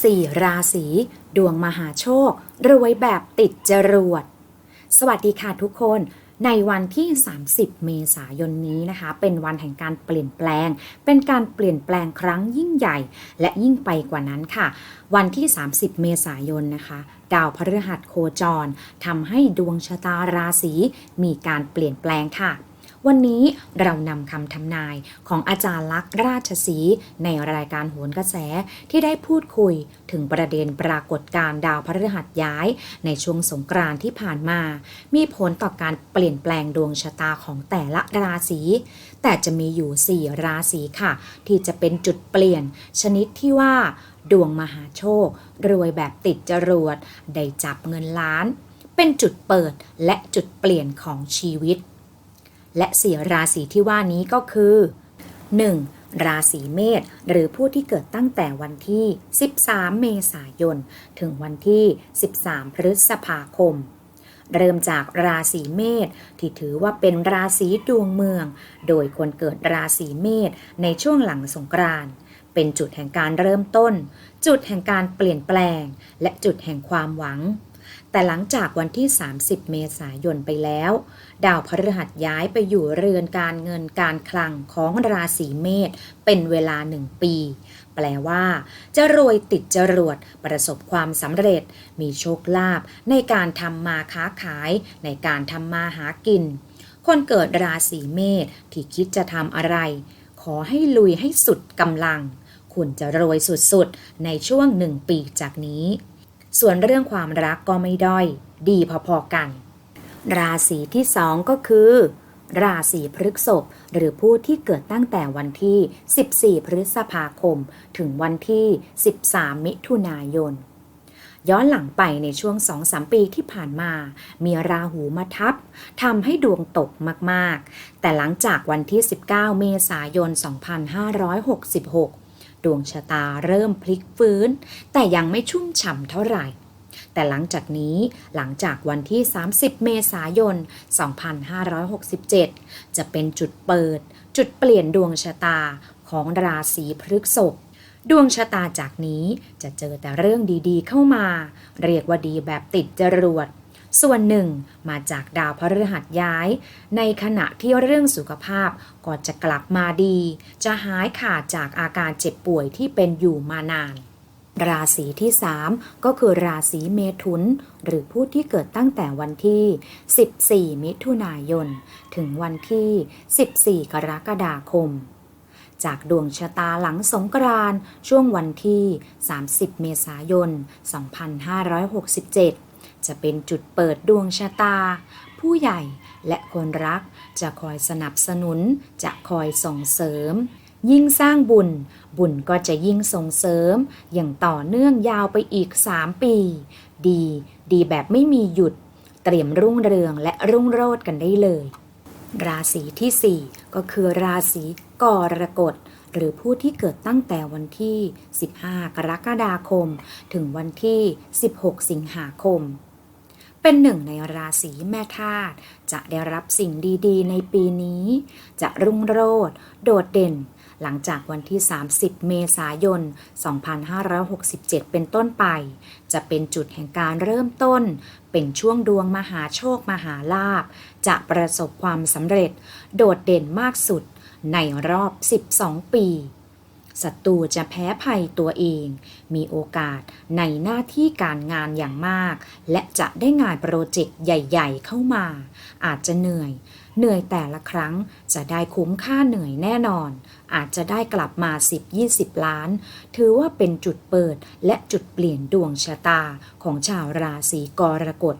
4 ราศี ดวงมหาโชค รวยแบบติดจรวด สวัสดีค่ะทุกคนในวันที่ 30 เมษายนนี้นะคะ เป็นวันแห่งการเปลี่ยนแปลง เป็นการเปลี่ยนแปลงครั้งยิ่งใหญ่ และยิ่งไปกว่านั้นค่ะ วันที่ 30 เมษายนนะคะ ดาวพฤหัสโคจรทำให้ดวงชะตาราศีมีการเปลี่ยนแปลงค่ะ วันนี้เรานำคำทำนายของอาจารย์ลักษ์ราชสีในรายการโหนกระแสที่ได้พูดคุยถึงประเด็นปรากฏการดาวพฤหัสย้าย ในช่วงสงกรานที่ผ่านมา มีผลต่อการเปลี่ยนแปลงดวงชะตาของแต่ละราศี แต่จะมีอยู่ 4 ราศีค่ะ ที่จะเป็นจุดเปลี่ยนชนิดที่ว่า ดวงมหาโชค รวยแบบติดจรวดได้จับเงินล้าน เป็นจุดเปิดและจุดเปลี่ยนของชีวิต และสี่ราศีที่ว่านี้ก็คือ 1. ราศีเมษหรือผู้ที่เกิดตั้งแต่วันที่ 13 เมษายน ถึงวันที่ 13 พฤษภาคม เริ่มจากราศีเมษที่ถือว่าเป็นราศีดวงเมือง โดยคนเกิดราศีเมษในช่วงหลังสงกรานต์เป็นจุดแห่งการเริ่มต้น จุดแห่งการเปลี่ยนแปลง และจุดแห่งความหวัง แต่หลังจากวันที่ 30 เมษายนไปแล้ว ดาวพฤหัสย้ายไปอยู่เรือนการเงินการคลังของราศีเมษเป็นเวลาหนึ่งปี แปลว่า จะรวยติดจรวด ประสบความสำเร็จ มีโชคลาภในการทำมาค้าขาย ในการทำมาหากิน คนเกิดราศีเมษที่คิดจะทำอะไร ขอให้ลุยให้สุดกำลัง คุณจะรวยสุดๆ ในช่วงหนึ่งปีจากนี้ ส่วนเรื่องความรักก็ไม่ด้อย ดีพอๆกัน ราศีที่สองก็คือ ราศีพฤษภหรือผู้ที่เกิดตั้งแต่วันที่ 14 พฤษภาคม ถึงวันที่ 13 มิถุนายนย้อนหลังไปในช่วง2-3ปีที่ผ่านมา มีราหูมาทับทำให้ดวงตกมาก ๆ แต่หลังจากวันที่ 19 เมษายน 2566 ดวงชะตาเริ่มพลิกฟื้น แต่ยังไม่ชุ่มฉ่ำเท่าไหร่ แต่หลังจากนี้หลังจากวันที่ 30 เมษายน 2567 จะเป็นจุดเปิด จุดเปลี่ยนดวงชะตาของราศีพฤษภดวงชะตาจากนี้จะเจอแต่เรื่องดีๆเข้ามา เรียกว่าดีแบบติดจรวด ส่วนหนึ่งมาจากดาวพฤหัสย้าย ในขณะที่เรื่องสุขภาพก็จะกลับมาดี จะหายขาดจากอาการเจ็บป่วยที่เป็นอยู่มานาน ราศีที่ 3 ก็คือราศีเมถุน หรือผู้ที่เกิดตั้งแต่วันที่ 14 มิถุนายน ถึงวันที่ 14 กรกฎาคมจากดวงชะตาหลังสงกรานต์ช่วงวันที่ 30 เมษายน 2567 จะเป็นจุดเปิดดวงชะตา ผู้ใหญ่และคนรักจะคอยสนับสนุน จะคอยส่งเสริม ยิ่งสร้างบุญ บุญก็จะยิ่งส่งเสริม อย่างต่อเนื่องยาวไปอีก 3 ปี ดี ดีแบบไม่มีหยุด เตรียมรุ่งเรืองและรุ่งโรจน์กันได้เลย ราศีที่ 4 ก็คือราศีกรกฎหรือผู้ที่เกิดตั้งแต่วันที่ 15 กรกฎาคม ถึงวันที่ 16 สิงหาคม เป็นหนึ่งในราศีแม่ธาตุจะได้รับสิ่งดีๆ ในปีนี้ จะรุ่งโรจน์โดดเด่น หลังจากวันที่ 30 เมษายน 2567 เป็นต้นไป จะเป็นจุดแห่งการเริ่มต้น เป็นช่วงดวงมหาโชคมหาลาภจะประสบความสำเร็จ โดดเด่นมากสุดในรอบ 12 ปี ศัตรูจะแพ้ภัยตัวเอง มีโอกาสในหน้าที่การงานอย่างมาก และจะได้งานโปรเจกต์ใหญ่ๆเข้ามา อาจจะเหนื่อย เหนื่อยแต่ละครั้งจะได้คุ้มค่าเหนื่อยแน่นอน อาจจะได้กลับมา 10-20 ล้าน ถือว่าเป็นจุดเปิดและจุดเปลี่ยนดวงชะตาของชาวราศีกรกฎ